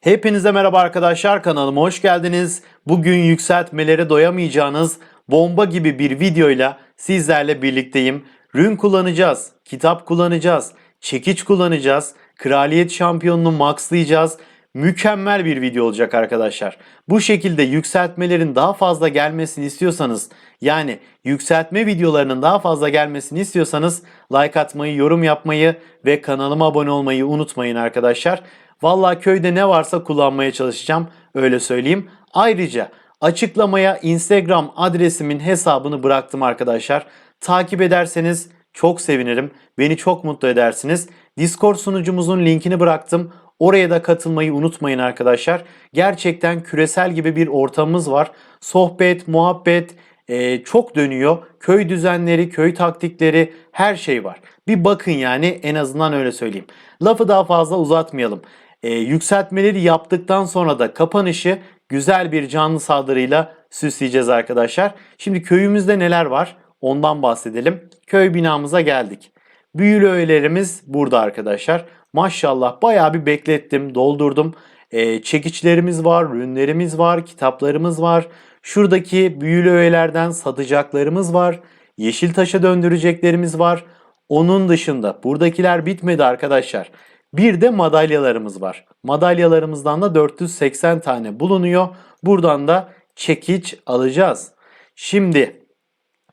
Hepinize merhaba arkadaşlar kanalıma hoş geldiniz. Bugün yükseltmelere doyamayacağınız bomba gibi bir videoyla sizlerle birlikteyim. Rün kullanacağız, kitap kullanacağız, çekiç kullanacağız, kraliyet şampiyonunu maxlayacağız. Mükemmel bir video olacak arkadaşlar. Bu şekilde yükseltmelerin daha fazla gelmesini istiyorsanız yani yükseltme videolarının daha fazla gelmesini istiyorsanız like atmayı, yorum yapmayı ve kanalıma abone olmayı unutmayın arkadaşlar. Vallahi köyde ne varsa kullanmaya çalışacağım öyle söyleyeyim. Ayrıca açıklamaya Instagram adresimin hesabını bıraktım arkadaşlar. Takip ederseniz çok sevinirim. Beni çok mutlu edersiniz. Discord sunucumuzun linkini bıraktım. Oraya da katılmayı unutmayın arkadaşlar. Gerçekten küresel gibi bir ortamımız var. Sohbet, muhabbet e, çok dönüyor. Köy düzenleri, köy taktikleri her şey var. Bir bakın yani en azından öyle söyleyeyim. Lafı daha fazla uzatmayalım. E, yükseltmeleri yaptıktan sonra da kapanışı güzel bir canlı saldırıyla süsleyeceğiz arkadaşlar. Şimdi köyümüzde neler var ondan bahsedelim. Köy binamıza geldik. Büyülü öğelerimiz burada arkadaşlar. Maşallah bayağı bir beklettim, doldurdum. E, çekiçlerimiz var, ürünlerimiz var, kitaplarımız var. Şuradaki büyülü öğelerden satacaklarımız var. Yeşil taşa döndüreceklerimiz var. Onun dışında buradakiler bitmedi arkadaşlar. Bir de madalyalarımız var. Madalyalarımızdan da 480 tane bulunuyor. Buradan da çekiç alacağız. Şimdi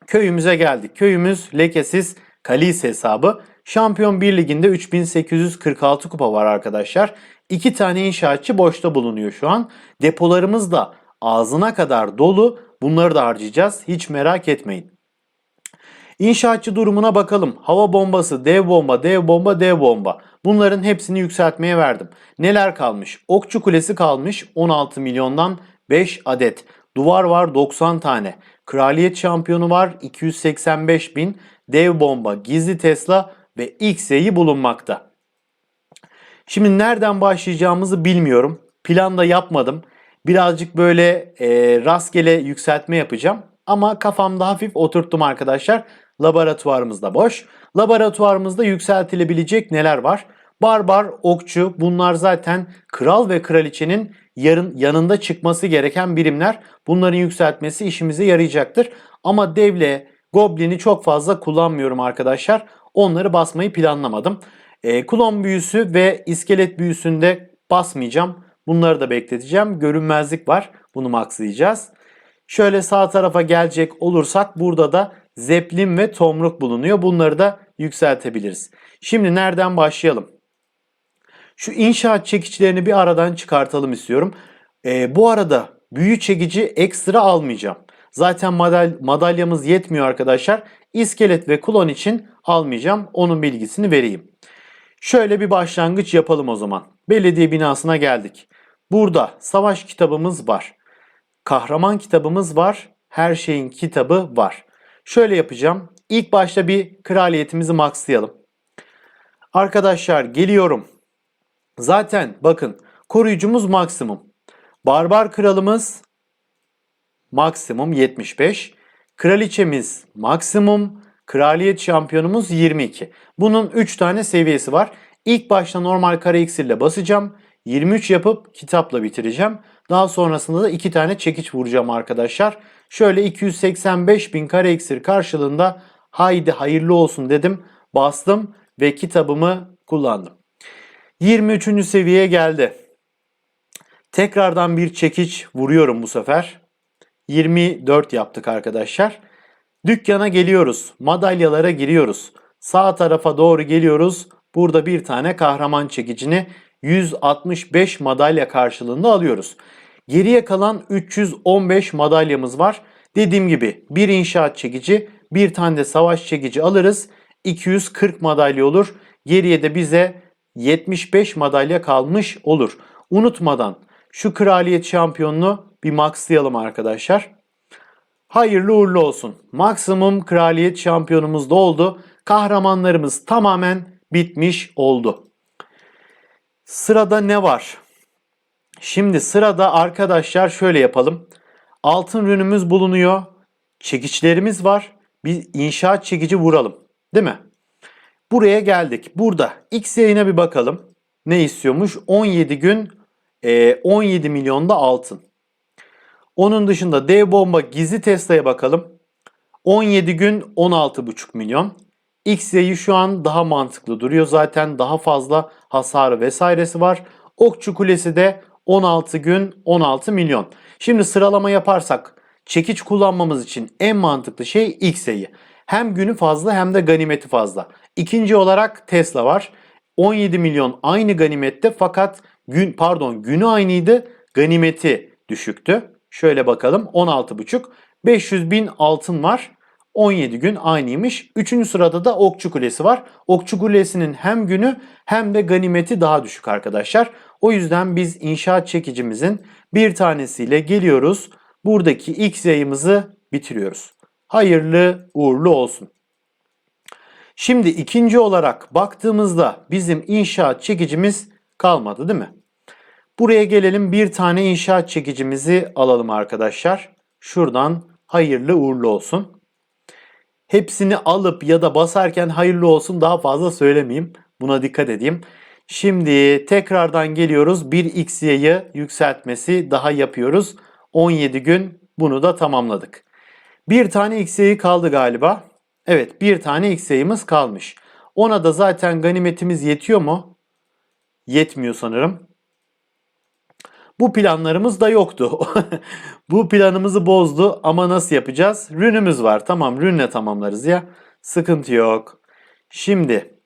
köyümüze geldik. Köyümüz lekesiz Kalis hesabı. Şampiyon 1 liginde 3846 kupa var arkadaşlar. İki tane inşaatçı boşta bulunuyor şu an. Depolarımız da ağzına kadar dolu. Bunları da harcayacağız. Hiç merak etmeyin. İnşaatçı durumuna bakalım. Hava bombası, dev bomba, dev bomba, dev bomba. Bunların hepsini yükseltmeye verdim. Neler kalmış? Okçu kulesi kalmış 16 milyondan 5 adet. Duvar var 90 tane. Kraliyet şampiyonu var 285 bin. Dev bomba, gizli Tesla ve XY'yi bulunmakta. Şimdi nereden başlayacağımızı bilmiyorum. Plan da yapmadım. Birazcık böyle e, rastgele yükseltme yapacağım. Ama kafamda hafif oturttum arkadaşlar. Laboratuvarımız da boş. Laboratuvarımızda yükseltilebilecek neler var? Barbar, okçu bunlar zaten kral ve kraliçenin yarın yanında çıkması gereken birimler. Bunların yükseltmesi işimize yarayacaktır. Ama devle, goblini çok fazla kullanmıyorum arkadaşlar. Onları basmayı planlamadım. E, klon büyüsü ve iskelet büyüsünde basmayacağım. Bunları da bekleteceğim. Görünmezlik var. Bunu maxlayacağız. Şöyle sağ tarafa gelecek olursak burada da zeplin ve tomruk bulunuyor. Bunları da yükseltebiliriz. Şimdi nereden başlayalım? Şu inşaat çekiçlerini bir aradan çıkartalım istiyorum. Ee, bu arada büyü çekici ekstra almayacağım. Zaten madal madalyamız yetmiyor arkadaşlar. İskelet ve klon için almayacağım. Onun bilgisini vereyim. Şöyle bir başlangıç yapalım o zaman. Belediye binasına geldik. Burada savaş kitabımız var. Kahraman kitabımız var. Her şeyin kitabı var. Şöyle yapacağım. İlk başta bir kraliyetimizi maxlayalım. Arkadaşlar geliyorum. Zaten bakın koruyucumuz maksimum. Barbar kralımız maksimum 75. Kraliçemiz maksimum. Kraliyet şampiyonumuz 22. Bunun 3 tane seviyesi var. İlk başta normal kare iksirle basacağım. 23 yapıp kitapla bitireceğim. Daha sonrasında da 2 tane çekiç vuracağım arkadaşlar. Şöyle 285 bin kare iksir karşılığında haydi hayırlı olsun dedim. Bastım ve kitabımı kullandım. 23. seviyeye geldi. Tekrardan bir çekiç vuruyorum bu sefer. 24 yaptık arkadaşlar. Dükkana geliyoruz. Madalyalara giriyoruz. Sağ tarafa doğru geliyoruz. Burada bir tane kahraman çekicini 165 madalya karşılığında alıyoruz. Geriye kalan 315 madalyamız var. Dediğim gibi bir inşaat çekici, bir tane de savaş çekici alırız. 240 madalya olur. Geriye de bize 75 madalya kalmış olur. Unutmadan şu kraliyet şampiyonunu bir maxlayalım arkadaşlar. Hayırlı uğurlu olsun. Maksimum kraliyet şampiyonumuz da oldu. Kahramanlarımız tamamen bitmiş oldu. Sırada ne var? Şimdi sırada arkadaşlar şöyle yapalım. Altın rünümüz bulunuyor. Çekiçlerimiz var. Bir inşaat çekici vuralım. Değil mi? Buraya geldik. Burada X yayına bir bakalım. Ne istiyormuş? 17 gün Ee, 17 milyon da altın. Onun dışında dev bomba gizli Tesla'ya bakalım. 17 gün 16,5 milyon. X yayı şu an daha mantıklı duruyor. Zaten daha fazla hasarı vesairesi var. Okçu Kulesi de 16 gün 16 milyon. Şimdi sıralama yaparsak çekiç kullanmamız için en mantıklı şey X yayı. Hem günü fazla hem de ganimeti fazla. İkinci olarak Tesla var. 17 milyon aynı ganimette fakat gün pardon günü aynıydı ganimeti düşüktü. Şöyle bakalım 16,5 500 bin altın var. 17 gün aynıymış. Üçüncü sırada da Okçu Kulesi var. Okçu Kulesi'nin hem günü hem de ganimeti daha düşük arkadaşlar. O yüzden biz inşaat çekicimizin bir tanesiyle geliyoruz. Buradaki X yayımızı bitiriyoruz. Hayırlı uğurlu olsun. Şimdi ikinci olarak baktığımızda bizim inşaat çekicimiz kalmadı değil mi? Buraya gelelim bir tane inşaat çekicimizi alalım arkadaşlar. Şuradan hayırlı uğurlu olsun. Hepsini alıp ya da basarken hayırlı olsun daha fazla söylemeyeyim. Buna dikkat edeyim. Şimdi tekrardan geliyoruz. 1xy'yi yükseltmesi daha yapıyoruz. 17 gün bunu da tamamladık. Bir tane xy'yi kaldı galiba. Evet bir tane xy'imiz kalmış. Ona da zaten ganimetimiz yetiyor mu? Yetmiyor sanırım. Bu planlarımız da yoktu. Bu planımızı bozdu ama nasıl yapacağız? Rünümüz var. Tamam rünle tamamlarız ya. Sıkıntı yok. Şimdi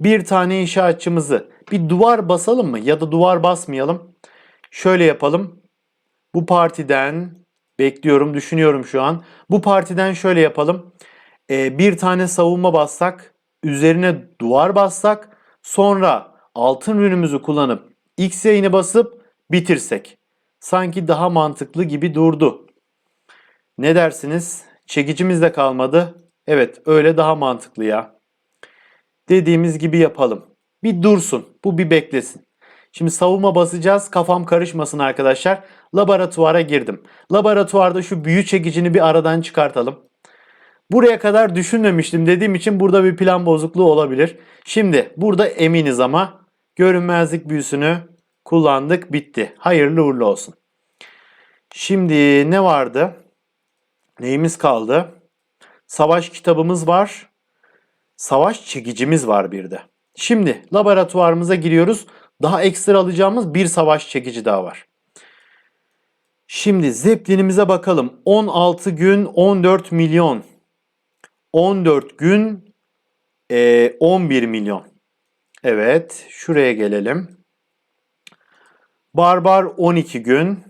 bir tane inşaatçımızı bir duvar basalım mı? Ya da duvar basmayalım. Şöyle yapalım. Bu partiden bekliyorum, düşünüyorum şu an. Bu partiden şöyle yapalım. Ee, bir tane savunma bassak, üzerine duvar bassak, sonra altın rünümüzü kullanıp X yayını basıp bitirsek. Sanki daha mantıklı gibi durdu. Ne dersiniz? Çekicimiz de kalmadı. Evet, öyle daha mantıklı ya. Dediğimiz gibi yapalım. Bir dursun. Bu bir beklesin. Şimdi savunma basacağız. Kafam karışmasın arkadaşlar. Laboratuvara girdim. Laboratuvarda şu büyü çekicini bir aradan çıkartalım. Buraya kadar düşünmemiştim dediğim için burada bir plan bozukluğu olabilir. Şimdi burada eminiz ama görünmezlik büyüsünü kullandık bitti. Hayırlı uğurlu olsun. Şimdi ne vardı? Neyimiz kaldı? Savaş kitabımız var. Savaş çekicimiz var bir de. Şimdi laboratuvarımıza giriyoruz. Daha ekstra alacağımız bir savaş çekici daha var. Şimdi Zeppelin'imize bakalım. 16 gün 14 milyon. 14 gün e, 11 milyon. Evet şuraya gelelim. Barbar 12 gün.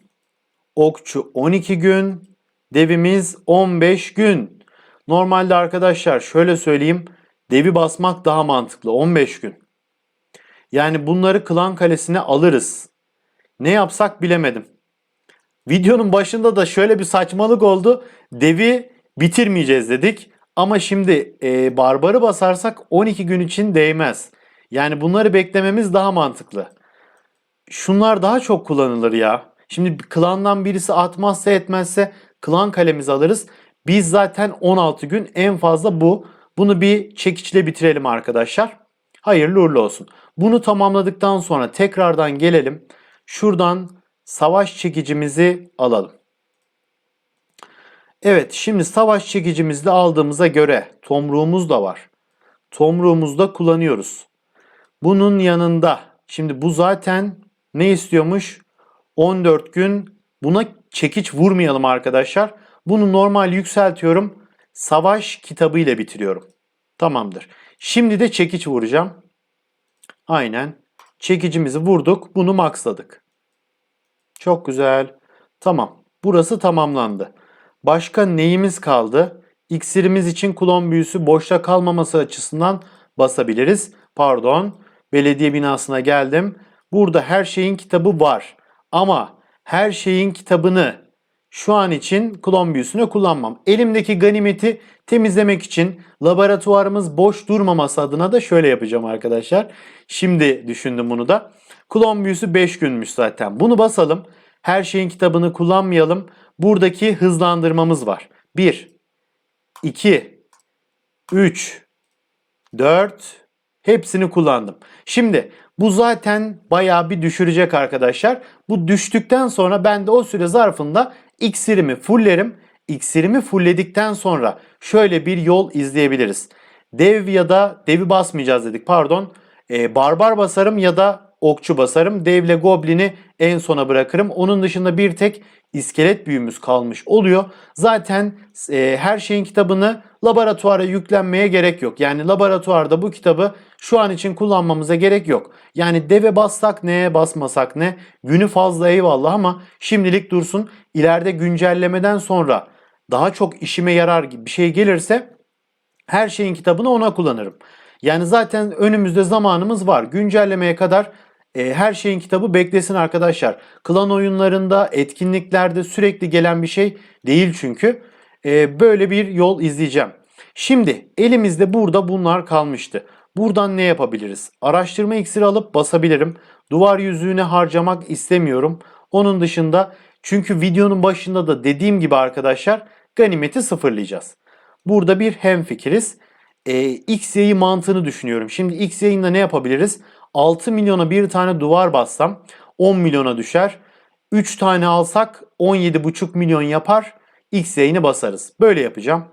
Okçu 12 gün. Devimiz 15 gün. Normalde arkadaşlar şöyle söyleyeyim. Devi basmak daha mantıklı 15 gün. Yani bunları klan kalesine alırız. Ne yapsak bilemedim. Videonun başında da şöyle bir saçmalık oldu. Devi bitirmeyeceğiz dedik. Ama şimdi e, barbarı basarsak 12 gün için değmez. Yani bunları beklememiz daha mantıklı. Şunlar daha çok kullanılır ya. Şimdi klandan birisi atmazsa etmezse klan kalemizi alırız. Biz zaten 16 gün en fazla bu. Bunu bir çekiçle bitirelim arkadaşlar. Hayırlı uğurlu olsun. Bunu tamamladıktan sonra tekrardan gelelim. Şuradan savaş çekicimizi alalım. Evet şimdi savaş çekicimizi de aldığımıza göre tomruğumuz da var. Tomruğumuzu da kullanıyoruz. Bunun yanında şimdi bu zaten ne istiyormuş? 14 gün buna çekiç vurmayalım arkadaşlar. Bunu normal yükseltiyorum. Savaş kitabı ile bitiriyorum. Tamamdır. Şimdi de çekiç vuracağım. Aynen. Çekicimizi vurduk. Bunu maxladık. Çok güzel. Tamam. Burası tamamlandı. Başka neyimiz kaldı? İksirimiz için klon büyüsü boşta kalmaması açısından basabiliriz. Pardon. Belediye binasına geldim. Burada her şeyin kitabı var. Ama her şeyin kitabını şu an için klon büyüsüne kullanmam. Elimdeki ganimeti temizlemek için laboratuvarımız boş durmaması adına da şöyle yapacağım arkadaşlar. Şimdi düşündüm bunu da. Klon büyüsü 5 günmüş zaten. Bunu basalım. Her şeyin kitabını kullanmayalım. Buradaki hızlandırmamız var. 1, 2, 3, 4, hepsini kullandım. Şimdi Bu zaten bayağı bir düşürecek arkadaşlar. Bu düştükten sonra ben de o süre zarfında iksirimi fullerim. İksirimi fullledikten sonra şöyle bir yol izleyebiliriz. Dev ya da devi basmayacağız dedik pardon. Ee, barbar basarım ya da okçu basarım. Devle goblini en sona bırakırım. Onun dışında bir tek iskelet büyümüz kalmış oluyor. Zaten e, her şeyin kitabını laboratuvara yüklenmeye gerek yok. Yani laboratuvarda bu kitabı şu an için kullanmamıza gerek yok. Yani deve bassak ne, basmasak ne, günü fazla eyvallah ama şimdilik dursun. İleride güncellemeden sonra daha çok işime yarar bir şey gelirse her şeyin kitabını ona kullanırım. Yani zaten önümüzde zamanımız var. Güncellemeye kadar e, her şeyin kitabı beklesin arkadaşlar. Klan oyunlarında, etkinliklerde sürekli gelen bir şey değil çünkü. E, böyle bir yol izleyeceğim. Şimdi elimizde burada bunlar kalmıştı. Buradan ne yapabiliriz? Araştırma iksiri alıp basabilirim. Duvar yüzüğüne harcamak istemiyorum. Onun dışında çünkü videonun başında da dediğim gibi arkadaşlar ganimeti sıfırlayacağız. Burada bir hemfikiriz. E, X yayı mantığını düşünüyorum. Şimdi X yayında ne yapabiliriz? 6 milyona bir tane duvar bassam 10 milyona düşer. 3 tane alsak 17,5 milyon yapar. X yayını basarız. Böyle yapacağım.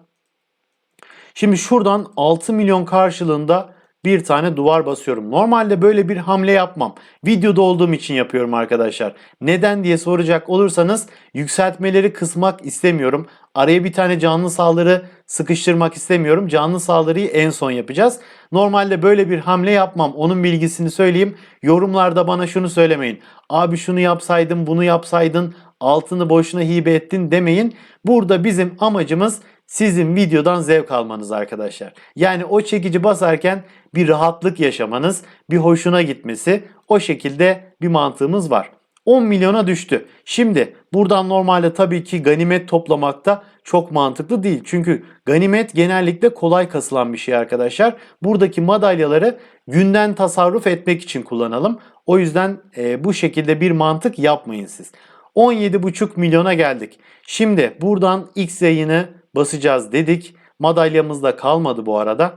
Şimdi şuradan 6 milyon karşılığında bir tane duvar basıyorum. Normalde böyle bir hamle yapmam. Videoda olduğum için yapıyorum arkadaşlar. Neden diye soracak olursanız yükseltmeleri kısmak istemiyorum. Araya bir tane canlı saldırı sıkıştırmak istemiyorum. Canlı saldırıyı en son yapacağız. Normalde böyle bir hamle yapmam. Onun bilgisini söyleyeyim. Yorumlarda bana şunu söylemeyin. Abi şunu yapsaydın, bunu yapsaydın, altını boşuna hibe ettin demeyin. Burada bizim amacımız sizin videodan zevk almanız arkadaşlar. Yani o çekici basarken bir rahatlık yaşamanız, bir hoşuna gitmesi o şekilde bir mantığımız var. 10 milyona düştü. Şimdi buradan normalde tabii ki ganimet toplamakta çok mantıklı değil. Çünkü ganimet genellikle kolay kasılan bir şey arkadaşlar. Buradaki madalyaları günden tasarruf etmek için kullanalım. O yüzden e, bu şekilde bir mantık yapmayın siz. 17,5 milyona geldik. Şimdi buradan X yayını basacağız dedik. Madalyamız da kalmadı bu arada.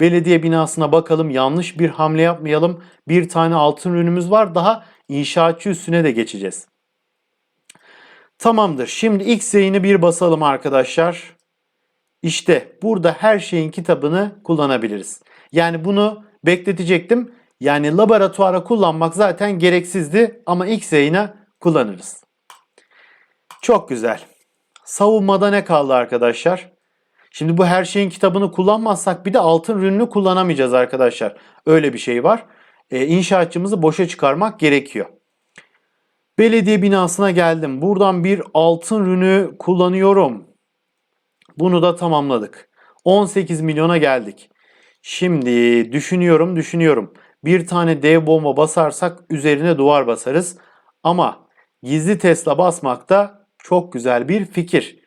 Belediye binasına bakalım yanlış bir hamle yapmayalım. Bir tane altın ürünümüz var. Daha inşaatçı üstüne de geçeceğiz. Tamamdır. Şimdi X yayını bir basalım arkadaşlar. İşte burada her şeyin kitabını kullanabiliriz. Yani bunu bekletecektim. Yani laboratuvara kullanmak zaten gereksizdi ama X yayına kullanırız. Çok güzel. Savunmada ne kaldı arkadaşlar? Şimdi bu her şeyin kitabını kullanmazsak bir de altın ürününü kullanamayacağız arkadaşlar. Öyle bir şey var. Ee, inşaatçımızı boşa çıkarmak gerekiyor. Belediye binasına geldim. Buradan bir altın rünü kullanıyorum. Bunu da tamamladık. 18 milyona geldik. Şimdi düşünüyorum düşünüyorum. Bir tane dev bomba basarsak üzerine duvar basarız. Ama gizli Tesla basmak da çok güzel bir fikir.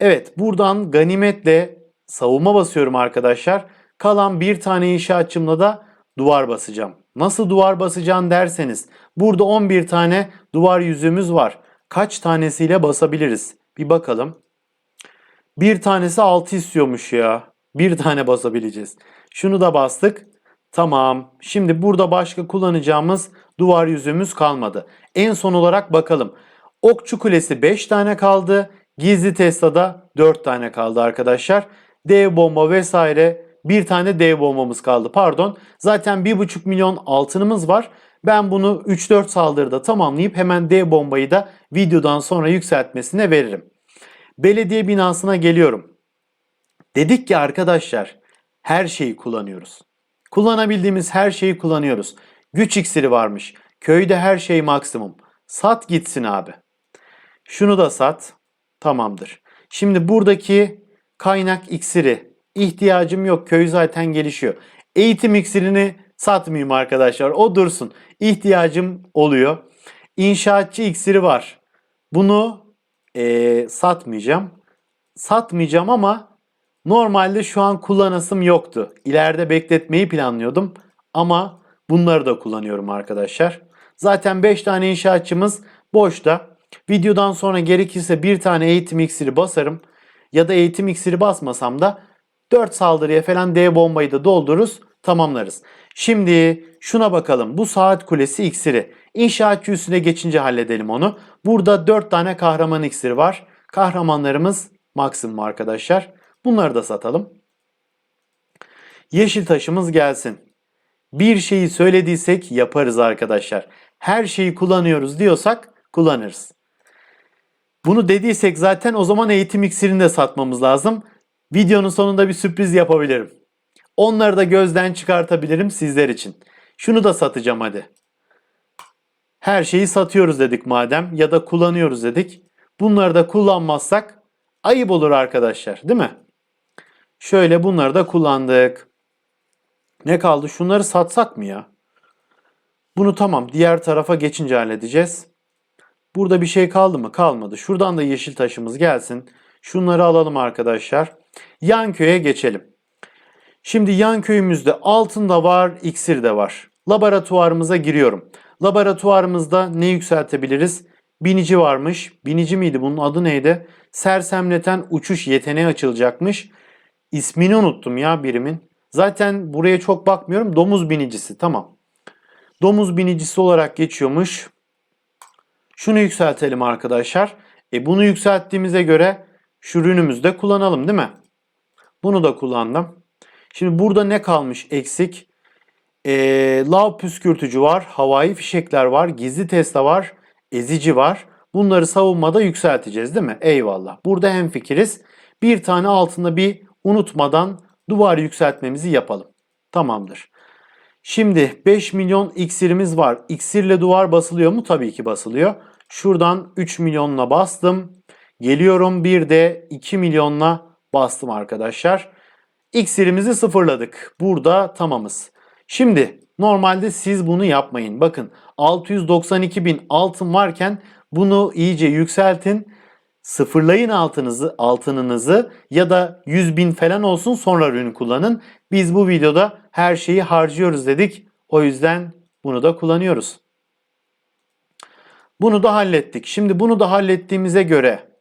Evet buradan ganimetle savunma basıyorum arkadaşlar. Kalan bir tane inşaatçımla da duvar basacağım. Nasıl duvar basacağım derseniz burada 11 tane duvar yüzüğümüz var. Kaç tanesiyle basabiliriz? Bir bakalım. Bir tanesi 6 istiyormuş ya. Bir tane basabileceğiz. Şunu da bastık. Tamam. Şimdi burada başka kullanacağımız duvar yüzüğümüz kalmadı. En son olarak bakalım. Okçu Kulesi 5 tane kaldı. Gizli Tesla'da 4 tane kaldı arkadaşlar. Dev bomba vesaire bir tane dev bombamız kaldı pardon. Zaten 1,5 milyon altınımız var. Ben bunu 3-4 saldırıda tamamlayıp hemen dev bombayı da videodan sonra yükseltmesine veririm. Belediye binasına geliyorum. Dedik ki arkadaşlar her şeyi kullanıyoruz. Kullanabildiğimiz her şeyi kullanıyoruz. Güç iksiri varmış. Köyde her şey maksimum. Sat gitsin abi. Şunu da sat. Tamamdır. Şimdi buradaki kaynak iksiri ihtiyacım yok. Köy zaten gelişiyor. Eğitim iksirini satmayayım arkadaşlar. O dursun. İhtiyacım oluyor. İnşaatçı iksiri var. Bunu ee, satmayacağım. Satmayacağım ama normalde şu an kullanasım yoktu. İleride bekletmeyi planlıyordum. Ama bunları da kullanıyorum arkadaşlar. Zaten 5 tane inşaatçımız boşta. Videodan sonra gerekirse bir tane eğitim iksiri basarım. Ya da eğitim iksiri basmasam da 4 saldırıya falan D bombayı da doldururuz. tamamlarız. Şimdi şuna bakalım. Bu saat kulesi iksiri. İnşaatçı üstüne geçince halledelim onu. Burada 4 tane kahraman iksiri var. Kahramanlarımız maksimum arkadaşlar. Bunları da satalım. Yeşil taşımız gelsin. Bir şeyi söylediysek yaparız arkadaşlar. Her şeyi kullanıyoruz diyorsak kullanırız. Bunu dediysek zaten o zaman eğitim iksirini de satmamız lazım. Videonun sonunda bir sürpriz yapabilirim. Onları da gözden çıkartabilirim sizler için. Şunu da satacağım hadi. Her şeyi satıyoruz dedik madem ya da kullanıyoruz dedik. Bunları da kullanmazsak ayıp olur arkadaşlar değil mi? Şöyle bunları da kullandık. Ne kaldı? Şunları satsak mı ya? Bunu tamam diğer tarafa geçince halledeceğiz. Burada bir şey kaldı mı? Kalmadı. Şuradan da yeşil taşımız gelsin. Şunları alalım arkadaşlar. Yan köye geçelim. Şimdi yan köyümüzde altın da var, iksir de var. Laboratuvarımıza giriyorum. Laboratuvarımızda ne yükseltebiliriz? Binici varmış. Binici miydi? Bunun adı neydi? Sersemleten uçuş yeteneği açılacakmış. İsmini unuttum ya birimin. Zaten buraya çok bakmıyorum. Domuz binicisi. Tamam. Domuz binicisi olarak geçiyormuş. Şunu yükseltelim arkadaşlar. E bunu yükselttiğimize göre şu ürünümüzü de kullanalım değil mi? Bunu da kullandım. Şimdi burada ne kalmış eksik? Ee, lav püskürtücü var, havai fişekler var, gizli testa var, ezici var. Bunları savunmada yükselteceğiz değil mi? Eyvallah. Burada hem fikiriz. Bir tane altında bir unutmadan duvar yükseltmemizi yapalım. Tamamdır. Şimdi 5 milyon iksirimiz var. İksirle duvar basılıyor mu? Tabii ki basılıyor. Şuradan 3 milyonla bastım. Geliyorum bir de 2 milyonla bastım arkadaşlar. İksirimizi sıfırladık. Burada tamamız. Şimdi normalde siz bunu yapmayın. Bakın 692 bin altın varken bunu iyice yükseltin. Sıfırlayın altınızı, altınınızı ya da 100 bin falan olsun sonra ürün kullanın. Biz bu videoda her şeyi harcıyoruz dedik. O yüzden bunu da kullanıyoruz. Bunu da hallettik. Şimdi bunu da hallettiğimize göre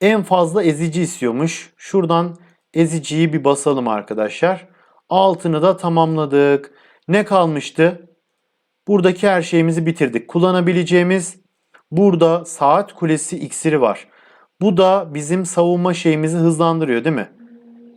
en fazla ezici istiyormuş. Şuradan eziciyi bir basalım arkadaşlar. Altını da tamamladık. Ne kalmıştı? Buradaki her şeyimizi bitirdik. Kullanabileceğimiz burada saat kulesi iksiri var. Bu da bizim savunma şeyimizi hızlandırıyor değil mi?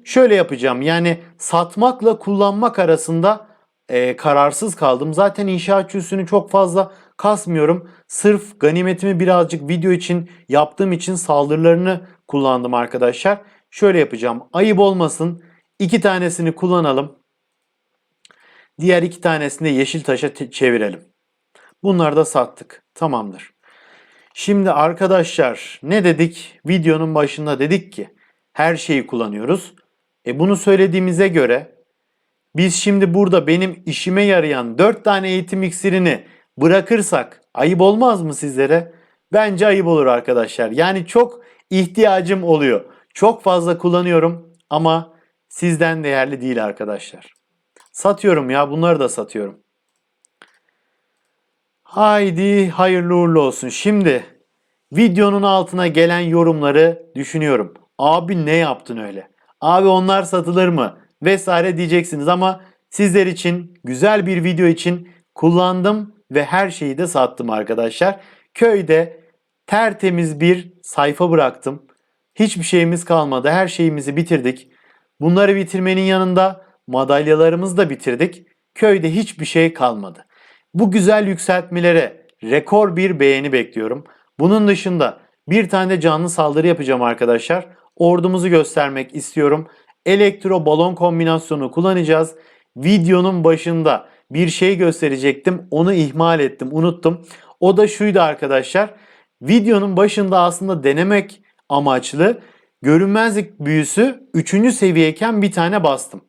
Şöyle yapacağım yani satmakla kullanmak arasında e, kararsız kaldım. Zaten inşaatçı üstünü çok fazla kasmıyorum. Sırf ganimetimi birazcık video için yaptığım için saldırılarını kullandım arkadaşlar. Şöyle yapacağım. Ayıp olmasın. İki tanesini kullanalım. Diğer iki tanesini de yeşil taşa çevirelim. Bunları da sattık. Tamamdır. Şimdi arkadaşlar ne dedik? Videonun başında dedik ki her şeyi kullanıyoruz. E bunu söylediğimize göre biz şimdi burada benim işime yarayan 4 tane eğitim iksirini bırakırsak ayıp olmaz mı sizlere? Bence ayıp olur arkadaşlar. Yani çok ihtiyacım oluyor. Çok fazla kullanıyorum ama sizden değerli değil arkadaşlar. Satıyorum ya bunları da satıyorum. Haydi hayırlı uğurlu olsun. Şimdi videonun altına gelen yorumları düşünüyorum. Abi ne yaptın öyle? Abi onlar satılır mı? Vesaire diyeceksiniz ama sizler için güzel bir video için kullandım ve her şeyi de sattım arkadaşlar. Köyde tertemiz bir sayfa bıraktım. Hiçbir şeyimiz kalmadı. Her şeyimizi bitirdik. Bunları bitirmenin yanında madalyalarımızı da bitirdik. Köyde hiçbir şey kalmadı. Bu güzel yükseltmelere rekor bir beğeni bekliyorum. Bunun dışında bir tane canlı saldırı yapacağım arkadaşlar. Ordumuzu göstermek istiyorum. Elektro balon kombinasyonu kullanacağız. Videonun başında bir şey gösterecektim. Onu ihmal ettim, unuttum. O da şuydu arkadaşlar. Videonun başında aslında denemek amaçlı görünmezlik büyüsü 3. seviyeyken bir tane bastım.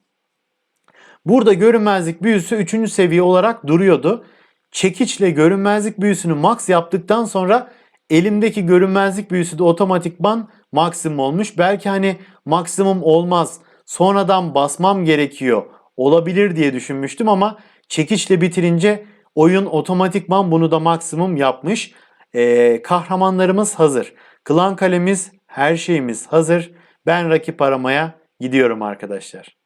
Burada görünmezlik büyüsü 3. seviye olarak duruyordu. Çekiçle görünmezlik büyüsünü max yaptıktan sonra elimdeki görünmezlik büyüsü de otomatikman maksimum olmuş. Belki hani maksimum olmaz. Sonradan basmam gerekiyor. Olabilir diye düşünmüştüm ama çekiçle bitirince oyun otomatikman bunu da maksimum yapmış. Ee, kahramanlarımız hazır. Klan kalemiz her şeyimiz hazır. Ben rakip aramaya gidiyorum arkadaşlar.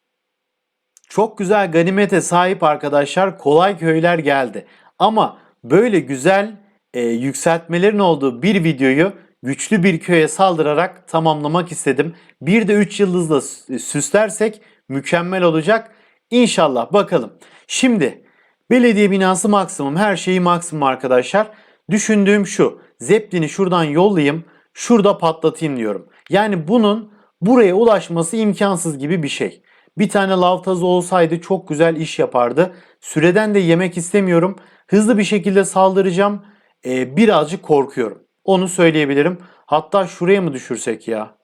Çok güzel ganimete sahip arkadaşlar kolay köyler geldi. Ama böyle güzel e, yükseltmelerin olduğu bir videoyu güçlü bir köye saldırarak tamamlamak istedim. Bir de 3 yıldızla sü- süslersek mükemmel olacak. İnşallah bakalım. Şimdi belediye binası maksimum her şeyi maksimum arkadaşlar. Düşündüğüm şu. Zeppelin'i şuradan yollayayım. Şurada patlatayım diyorum. Yani bunun buraya ulaşması imkansız gibi bir şey. Bir tane lavtazı olsaydı çok güzel iş yapardı. Süreden de yemek istemiyorum. Hızlı bir şekilde saldıracağım. Ee, birazcık korkuyorum. Onu söyleyebilirim. Hatta şuraya mı düşürsek ya?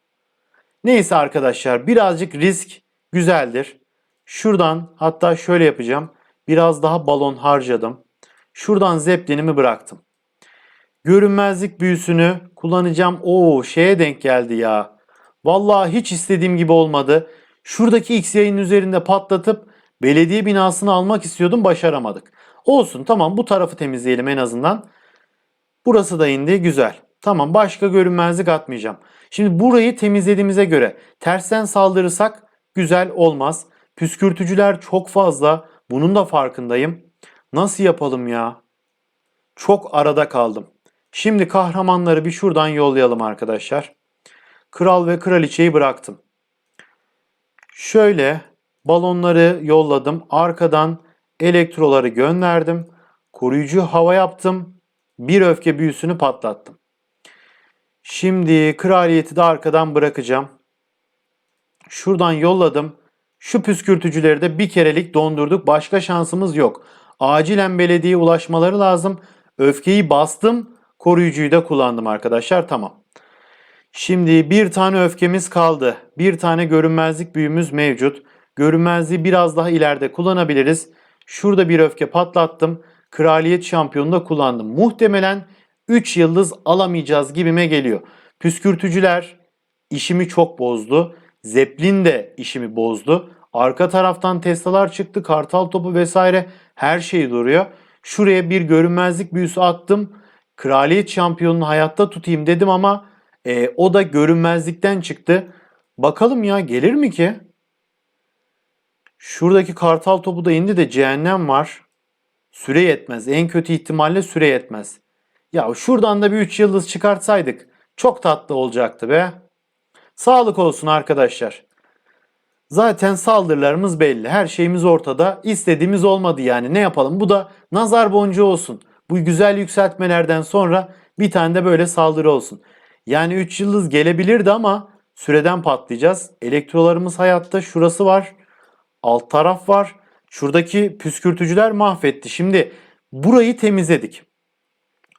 Neyse arkadaşlar birazcık risk güzeldir. Şuradan hatta şöyle yapacağım. Biraz daha balon harcadım. Şuradan zeplinimi bıraktım. Görünmezlik büyüsünü kullanacağım. Oo şeye denk geldi ya. Vallahi hiç istediğim gibi olmadı. Şuradaki X yayın üzerinde patlatıp belediye binasını almak istiyordum başaramadık. Olsun tamam bu tarafı temizleyelim en azından. Burası da indi güzel. Tamam başka görünmezlik atmayacağım. Şimdi burayı temizlediğimize göre tersten saldırırsak güzel olmaz. Püskürtücüler çok fazla. Bunun da farkındayım. Nasıl yapalım ya? Çok arada kaldım. Şimdi kahramanları bir şuradan yollayalım arkadaşlar. Kral ve kraliçeyi bıraktım. Şöyle balonları yolladım. Arkadan elektroları gönderdim. Koruyucu hava yaptım. Bir öfke büyüsünü patlattım. Şimdi kraliyeti de arkadan bırakacağım. Şuradan yolladım. Şu püskürtücüleri de bir kerelik dondurduk. Başka şansımız yok. Acilen belediyeye ulaşmaları lazım. Öfkeyi bastım. Koruyucuyu da kullandım arkadaşlar. Tamam. Şimdi bir tane öfkemiz kaldı. Bir tane görünmezlik büyümüz mevcut. Görünmezliği biraz daha ileride kullanabiliriz. Şurada bir öfke patlattım. Kraliyet şampiyonu da kullandım. Muhtemelen 3 yıldız alamayacağız gibime geliyor. Püskürtücüler işimi çok bozdu. Zeppelin de işimi bozdu. Arka taraftan Tesla'lar çıktı. Kartal topu vesaire her şey duruyor. Şuraya bir görünmezlik büyüsü attım. Kraliyet şampiyonunu hayatta tutayım dedim ama e, o da görünmezlikten çıktı. Bakalım ya gelir mi ki? Şuradaki kartal topu da indi de cehennem var. Süre yetmez. En kötü ihtimalle süre yetmez. Ya şuradan da bir 3 yıldız çıkartsaydık çok tatlı olacaktı be. Sağlık olsun arkadaşlar. Zaten saldırılarımız belli. Her şeyimiz ortada. İstediğimiz olmadı yani. Ne yapalım? Bu da nazar boncuğu olsun. Bu güzel yükseltmelerden sonra bir tane de böyle saldırı olsun. Yani 3 yıldız gelebilirdi ama süreden patlayacağız. Elektrolarımız hayatta. Şurası var. Alt taraf var. Şuradaki püskürtücüler mahvetti. Şimdi burayı temizledik.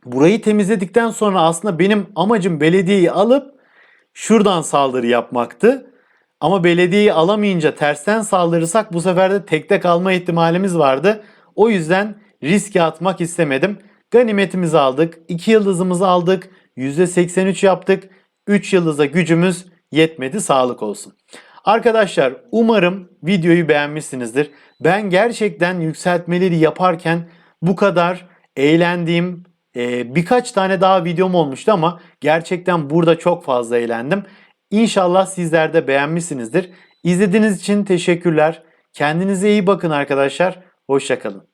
Burayı temizledikten sonra aslında benim amacım belediyeyi alıp şuradan saldırı yapmaktı. Ama belediyeyi alamayınca tersten saldırırsak bu sefer de tekte kalma ihtimalimiz vardı. O yüzden riske atmak istemedim. Ganimetimizi aldık. 2 yıldızımızı aldık. %83 yaptık. 3 yıldıza gücümüz yetmedi. Sağlık olsun. Arkadaşlar umarım videoyu beğenmişsinizdir. Ben gerçekten yükseltmeleri yaparken bu kadar eğlendiğim e, birkaç tane daha videom olmuştu ama gerçekten burada çok fazla eğlendim. İnşallah sizler de beğenmişsinizdir. İzlediğiniz için teşekkürler. Kendinize iyi bakın arkadaşlar. Hoşçakalın.